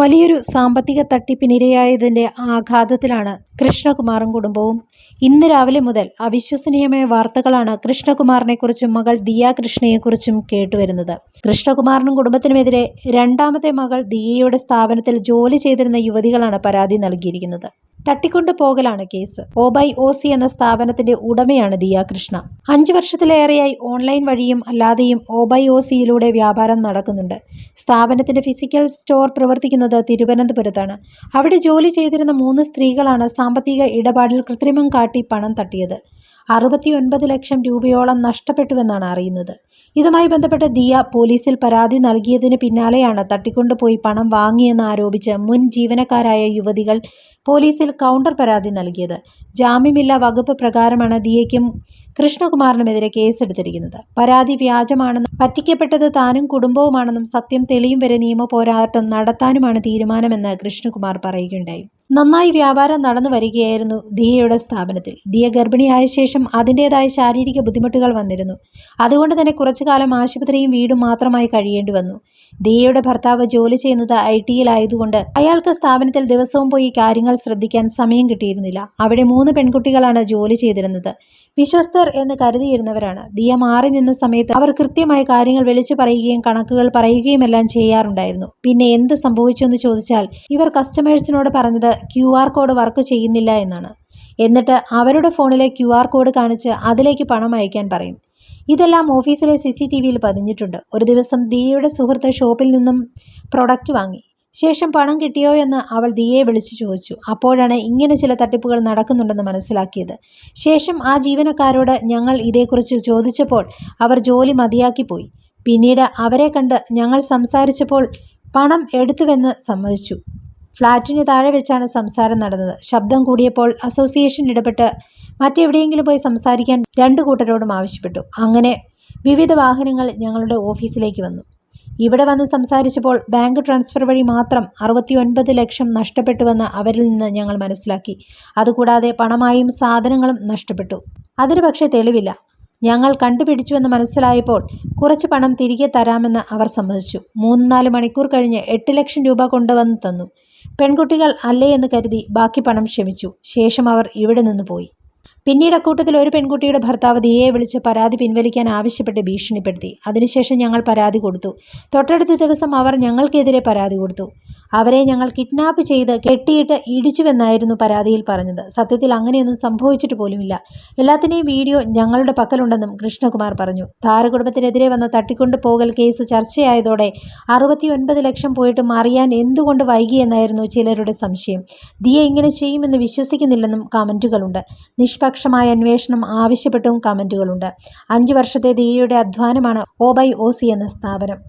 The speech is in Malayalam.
വലിയൊരു സാമ്പത്തിക തട്ടിപ്പിനിരയായതിന്റെ ആഘാതത്തിലാണ് കൃഷ്ണകുമാറും കുടുംബവും. ഇന്ന് രാവിലെ മുതൽ അവിശ്വസനീയമായ വാർത്തകളാണ് കൃഷ്ണകുമാറിനെക്കുറിച്ചും മകൾ ദിയ കൃഷ്ണയെക്കുറിച്ചും കേട്ടുവരുന്നത്. കൃഷ്ണകുമാറിനും കുടുംബത്തിനുമെതിരെ രണ്ടാമത്തെ മകൾ ദിയയുടെ സ്ഥാപനത്തിൽ ജോലി ചെയ്തിരുന്ന യുവതികളാണ് പരാതി നൽകിയിരിക്കുന്നത്. തട്ടിക്കൊണ്ടു പോകലാണ് കേസ്. ഓബൈ ഒ സി എന്ന സ്ഥാപനത്തിന്റെ ഉടമയാണ് ദിയ കൃഷ്ണ. അഞ്ചു വർഷത്തിലേറെയായി ഓൺലൈൻ വഴിയും അല്ലാതെയും ഓബൈ ഒ സിയിലൂടെ വ്യാപാരം നടക്കുന്നുണ്ട്. സ്ഥാപനത്തിന്റെ ഫിസിക്കൽ സ്റ്റോർ പ്രവർത്തിക്കുന്നത് തിരുവനന്തപുരത്താണ്. അവിടെ ജോലി ചെയ്തിരുന്ന മൂന്ന് സ്ത്രീകളാണ് സാമ്പത്തിക ഇടപാടിൽ കൃത്രിമം കാട്ടി പണം തട്ടിയത്. അറുപത്തിയൊൻപത് ലക്ഷം രൂപയോളം നഷ്ടപ്പെട്ടുവെന്നാണ് അറിയുന്നത്. ഇതുമായി ബന്ധപ്പെട്ട ദിയ പോലീസിൽ പരാതി നൽകിയതിന് പിന്നാലെയാണ് തട്ടിക്കൊണ്ടുപോയി പണം വാങ്ങിയെന്ന് ആരോപിച്ച് മുൻ ജീവനക്കാരായ യുവതികൾ പോലീസിൽ കൗണ്ടർ പരാതി നൽകിയത്. ജാമ്യമില്ലാ വകുപ്പ് പ്രകാരമാണ് ദിയയ്ക്കും കൃഷ്ണകുമാറിനുമെതിരെ കേസെടുത്തിരിക്കുന്നത്. പരാതി വ്യാജമാണെന്നും പറ്റിക്കപ്പെട്ടത് താനും കുടുംബവുമാണെന്നും സത്യം തെളിയും വരെ നിയമ പോരാട്ടം നടത്താനുമാണ് തീരുമാനമെന്ന് കൃഷ്ണകുമാർ പറയുകയുണ്ടായി. നന്നായി വ്യാപാരം നടന്നു വരികയായിരുന്നു ദിയയുടെ സ്ഥാപനത്തിൽ. ദിയ ഗർഭിണിയായ ശേഷം അതിന്റെതായ ശാരീരിക ബുദ്ധിമുട്ടുകൾ വന്നിരുന്നു. അതുകൊണ്ട് തന്നെ കുറച്ചു കാലം ആശുപത്രിയും വീടും മാത്രമായി കഴിയേണ്ടി വന്നു. ദിയയുടെ ഭർത്താവ് ജോലി ചെയ്യുന്നത് ഐ ടിയിലായതുകൊണ്ട് അയാൾക്ക് സ്ഥാപനത്തിൽ ദിവസവും പോയി കാര്യങ്ങൾ ശ്രദ്ധിക്കാൻ സമയം കിട്ടിയിരുന്നില്ല. അവിടെ മൂന്ന് പെൺകുട്ടികളാണ് ജോലി ചെയ്തിരുന്നത്. വിശ്വസ്തർ എന്ന് കരുതിയിരുന്നവരാണ്. ദിയ മാറി നിന്ന സമയത്ത് അവർ കൃത്യമായ കാര്യങ്ങൾ വിളിച്ചു പറയുകയും കണക്കുകൾ പറയുകയും എല്ലാം ചെയ്യാറുണ്ടായിരുന്നു. പിന്നെ എന്ത് സംഭവിച്ചു എന്ന് ചോദിച്ചാൽ ഇവർ കസ്റ്റമേഴ്സിനോട് പറഞ്ഞത് ക്യു ആർ കോഡ് വർക്ക് ചെയ്യുന്നില്ല എന്നാണ്. എന്നിട്ട് അവരുടെ ഫോണിലെ ക്യു ആർ കോഡ് കാണിച്ച് അതിലേക്ക് പണം അയക്കാൻ പറയും. ഇതെല്ലാം ഓഫീസിലെ സി സി ടി വിയിൽ പതിഞ്ഞിട്ടുണ്ട്. ഒരു ദിവസം ദിയയുടെ സുഹൃത്ത് ഷോപ്പിൽ നിന്നും പ്രൊഡക്റ്റ് വാങ്ങി. ശേഷം പണം കിട്ടിയോ എന്ന് അവൾ ദിയയെ വിളിച്ചു ചോദിച്ചു. അപ്പോഴാണ് ഇങ്ങനെ ചില തട്ടിപ്പുകൾ നടക്കുന്നുണ്ടെന്ന് മനസ്സിലാക്കിയത്. ശേഷം ആ ജീവനക്കാരോട് ഞങ്ങൾ ഇതേക്കുറിച്ച് ചോദിച്ചപ്പോൾ അവർ ജോലി മതിയാക്കിപ്പോയി പിന്നീട് അവരെ കണ്ട് ഞങ്ങൾ സംസാരിച്ചപ്പോൾ പണം എടുത്തുവെന്ന് സമ്മതിച്ചു. ഫ്ലാറ്റിന് താഴെ വെച്ചാണ് സംസാരം നടന്നത്. ശബ്ദം കൂടിയപ്പോൾ അസോസിയേഷൻ ഇടപെട്ട് മറ്റെവിടെയെങ്കിലും പോയി സംസാരിക്കാൻ രണ്ട് കൂട്ടരോടും ആവശ്യപ്പെട്ടു. അങ്ങനെ വിവിധ വാഹനങ്ങൾ ഞങ്ങളുടെ ഓഫീസിലേക്ക് വന്നു. ഇവിടെ വന്ന് സംസാരിച്ചപ്പോൾ ബാങ്ക് ട്രാൻസ്ഫർ വഴി മാത്രം അറുപത്തി ഒൻപത് ലക്ഷം നഷ്ടപ്പെട്ടുവെന്ന് അവരിൽ നിന്ന് ഞങ്ങൾ മനസ്സിലാക്കി. അതുകൂടാതെ പണമായും സാധനങ്ങളും നഷ്ടപ്പെട്ടു. അതിന് പക്ഷേ തെളിവില്ല. ഞങ്ങൾ കണ്ടുപിടിച്ചുവെന്ന് മനസ്സിലായപ്പോൾ കുറച്ച് പണം തിരികെ തരാമെന്ന് അവർ സമ്മതിച്ചു. മൂന്ന് നാല് മണിക്കൂർ കഴിഞ്ഞ് എട്ട് ലക്ഷം രൂപ കൊണ്ടുവന്ന് തന്നു. പെൺകുട്ടികൾ അല്ലേ എന്ന് കരുതി ബാക്കി പണം ക്ഷമിച്ചു. ശേഷം അവർ ഇവിടെ നിന്ന് പോയി. പിന്നീട് അക്കൂട്ടത്തിൽ ഒരു പെൺകുട്ടിയുടെ ഭർത്താവ് ദിയയെ വിളിച്ച് പരാതി പിൻവലിക്കാൻ ആവശ്യപ്പെട്ട് ഭീഷണിപ്പെടുത്തി. അതിനുശേഷം ഞങ്ങൾ പരാതി കൊടുത്തു. തൊട്ടടുത്ത ദിവസം അവർ ഞങ്ങൾക്കെതിരെ പരാതി കൊടുത്തു. അവരെ ഞങ്ങൾ കിഡ്നാപ്പ് ചെയ്ത് കെട്ടിയിട്ട് ഇടിച്ചുവെന്നായിരുന്നു പരാതിയിൽ പറഞ്ഞത്. സത്യത്തിൽ അങ്ങനെയൊന്നും സംഭവിച്ചിട്ട് പോലുമില്ല. എല്ലാത്തിനെയും വീഡിയോ ഞങ്ങളുടെ പക്കലുണ്ടെന്നും കൃഷ്ണകുമാർ പറഞ്ഞു. താര താരകുടുംബത്തിനെതിരെ വന്ന തട്ടിക്കൊണ്ടു പോകൽ കേസ് ചർച്ചയായതോടെ അറുപത്തിയൊൻപത് ലക്ഷം പോയിട്ട് അറിയാൻ എന്തുകൊണ്ട് വൈകിയെന്നായിരുന്നു ചിലരുടെ സംശയം. ദിയ ഇങ്ങനെ ചെയ്യുമെന്ന് വിശ്വസിക്കുന്നില്ലെന്നും കമന്റുകളുണ്ട് നിഷ്പക്ഷമായ അന്വേഷണം ആവശ്യപ്പെട്ടും കമന്റുകളുണ്ട് അഞ്ചു വർഷത്തെ ദിയയുടെ അധ്വാനമാണ് ഒ ബൈ ഒ സി എന്ന സ്ഥാപനം.